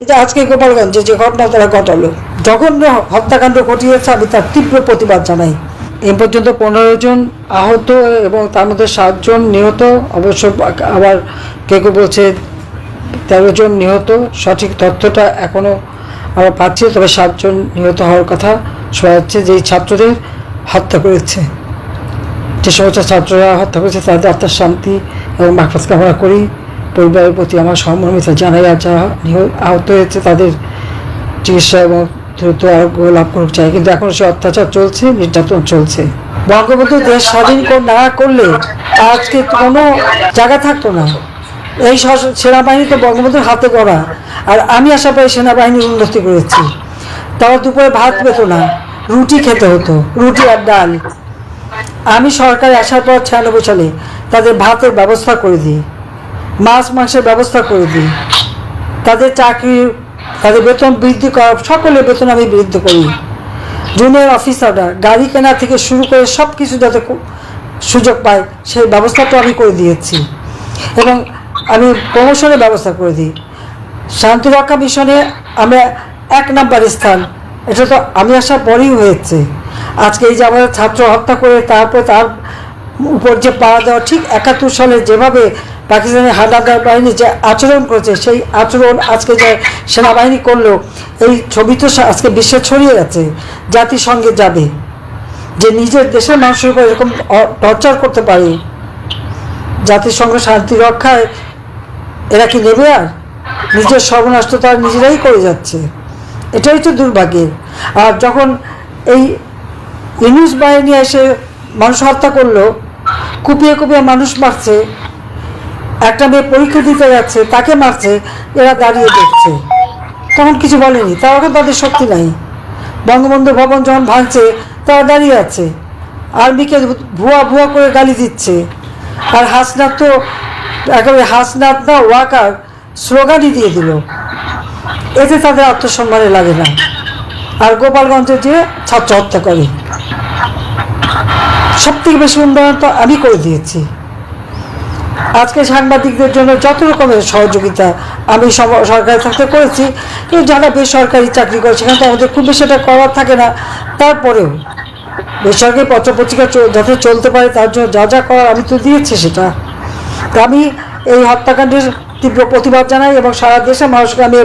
যে আজকে গোপালগঞ্জে, যে ঘটনা তারা ঘটালো। জঘন্য হত্যাকাণ্ড ঘটিয়েছে আমি তার তীব্র প্রতিবাদ জানাই। এ পর্যন্ত পনেরো জন আহত এবং তার মধ্যে সাতজন নিহত। অবশ্য আবার কে কেউ বলছে তেরো জন নিহত। সঠিক তথ্যটা এখনও আমরা পাচ্ছি, তবে সাতজন নিহত হওয়ার কথা শোনা যাচ্ছে যেই ছাত্রদের হত্যা করেছে। যে সমস্ত ছাত্ররা হত্যা করেছে তাদের আত্মার শান্তি এবং মাহফাজ কামনা করি। পরিবারের প্রতি আমার সহমর্মিতা জানাই, আর যারা আহত হয়েছে তাদের চিকিৎসা এবং দ্রুত আরোগ্য লাভ করুক চাই। কিন্তু এখন সে অত্যাচার চলছে, নির্যাতন চলছে। বঙ্গবন্ধু দেশ স্বাধীন না করলে আজকে কোনো জায়গা থাকতো না। এই সেনাবাহিনী তো বঙ্গবন্ধুর হাতে গড়া। আর আমি আশা পাই সেনাবাহিনীর উন্নতি করেছি। তারা দুপুরে ভাত পেত না, রুটি খেতে হতো, রুটি আর ডাল। আমি সরকারে আসার পর ছিয়ানব্বই সালে তাদের ভাতের ব্যবস্থা করে দিই। মাছ মাংসের ব্যবস্থা করে দিই। তাদের চাকরি, তাদের বেতন বৃদ্ধি করা, সকলের বেতন আমি বৃদ্ধি করি। জুনিয়র অফিসাররা গাড়ি কেনা থেকে শুরু করে সব কিছু যাতে সুযোগ পায়, সেই ব্যবস্থাটা আমি করে দিয়েছি। এবং আমি প্রমোশনের ব্যবস্থা করে দিই। শান্তি রক্ষা মিশনে আমরা এক নাম্বার স্থান। এটা তো আমি আসার পরেই হয়েছে। আজকে এই যে আমাদের ছাত্র হত্যা করে তারপর তার উপর যে পাড়া দেওয়া, ঠিক একাত্তর সালে যেভাবে পাকিস্তানের হানাদার বাহিনী যে আচরণ করেছে, সেই আচরণ আজকে যে সেনাবাহিনী করল, এই ছবি তো আজকে বিশ্বে ছড়িয়ে গেছে জাতিসংঘে যাবে। যে নিজের দেশের মানুষের উপর এরকম টর্চার করতে পারে, জাতিসংঘ শান্তি রক্ষায় এরা কি নেবে আর? নিজের সর্বনাশ তো তারা নিজেরাই করে যাচ্ছে। এটাই তো দুর্ভাগ্যের। আর যখন এই ইউনিস বাহিনী এসে মানুষ হত্যা করল, কুপিয়ে কুপিয়ে মানুষ মারছে একটা মেয়ে পরীক্ষা দিতে যাচ্ছে, তাকে মারছে, এরা দাঁড়িয়ে দেখছে। তখন কিছু বলেনি, তারা এখন তাদের শক্তি নাই। বঙ্গবন্ধু ভবন যখন ভাঙছে, তারা দাঁড়িয়ে আছে। আর্মিকে ভুয়া ভুয়া করে গালি দিচ্ছে। আর হাসনাত তো একেবারে হাসনাত না, ওয়াকার স্লোগানই দিয়ে দিল। এতে তাদের আত্মসম্মানে লাগে না। আর গোপালগঞ্জে যে ছাত্র হত্যা করে। সব থেকে বেশি উন্নয়ন তো আমি করে দিয়েছি। আজকে সাংবাদিকদের জন্য যত রকমের সহযোগিতা আমি সম- সরকারি থাকতে করেছি। কিন্তু যারা বেসরকারি চাকরি করে, সেখানে তো আমাদের খুব বেশি এটা করার থাকে না। তারপরেও বেসরকারি পত্রপত্রিকা যাতে চলতে পারে, তার জন্য যা যা করার আমি তো দিয়েছি সেটা। তা আমি এই হত্যাকাণ্ডের তীব্র প্রতিবাদ জানাই এবং সারা দেশের মানুষকে আমি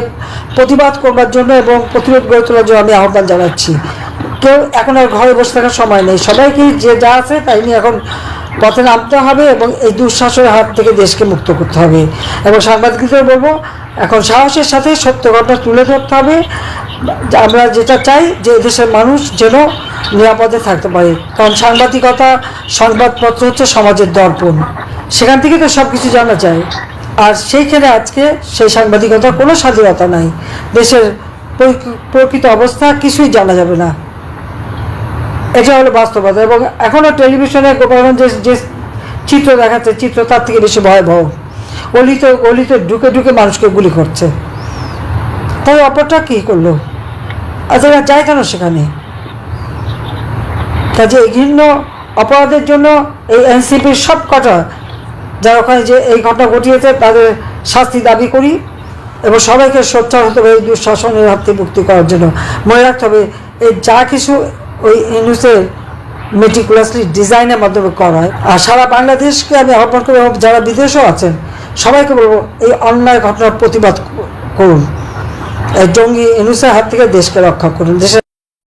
প্রতিবাদ করবার জন্য এবং প্রতিরোধ গড়ে তোলার জন্য আমি আহ্বান জানাচ্ছি। কেউ এখন আর ঘরে বসে থাকার সময় নেই। সবাইকে যে যা আছে তাই নিয়ে এখন পথে নামতে হবে এবং এই দুঃশাসনের হাত থেকে দেশকে মুক্ত করতে হবে। এবং সাংবাদিকদের বলব, এখন সাহসের সাথে সত্য ঘটনা তুলে ধরতে হবে। আমরা যেটা চাই যে দেশের মানুষ যেন নিরাপদে থাকতে পারে। কারণ সাংবাদিকতা, সংবাদপত্র হচ্ছে সমাজের দর্পণ। সেখান থেকে তো সব কিছু জানা যায়। আর সেইখানে আজকে সেই সাংবাদিকতার কোনো স্বাধীনতা নাই। দেশের প্রকৃত অবস্থা কিছুই জানা যাবে না। এটা হলো বাস্তবতা এবং এখনও টেলিভিশনে গোপালগঞ্জের যে চিত্র দেখাচ্ছে, চিত্র তার থেকে বেশি ভয়াবহ। অলিতে অলিতে ঢুকে ঢুকে মানুষকে গুলি করছে। তাই অপরটা কী করল? আচ্ছা এরা যায় কেন সেখানে? কাজে এই ঘৃণ্য অপরাধের জন্য এই এনসিপির সব কটা, যারা ওখানে যে এই ঘটনা ঘটিয়েছে, তাদের শাস্তি দাবি করি এবং সবাইকে সোচ্চার হতে হবে এই দুঃশাসনের হাত থেকে মুক্তি করার জন্য। মনে রাখতে হবে, এই যা কিছু ওই ইউনুসের মেটিকুলাসলি ডিজাইনের মাধ্যমে করা হয়। আর সারা বাংলাদেশকে আমি আহ্বান করব যারা বিদেশেও আছেন, সবাইকে বলব এই অন্যায় ঘটনার প্রতিবাদ করুন। জঙ্গি ইনুসের হাত থেকে দেশকে রক্ষা করুন। দেশের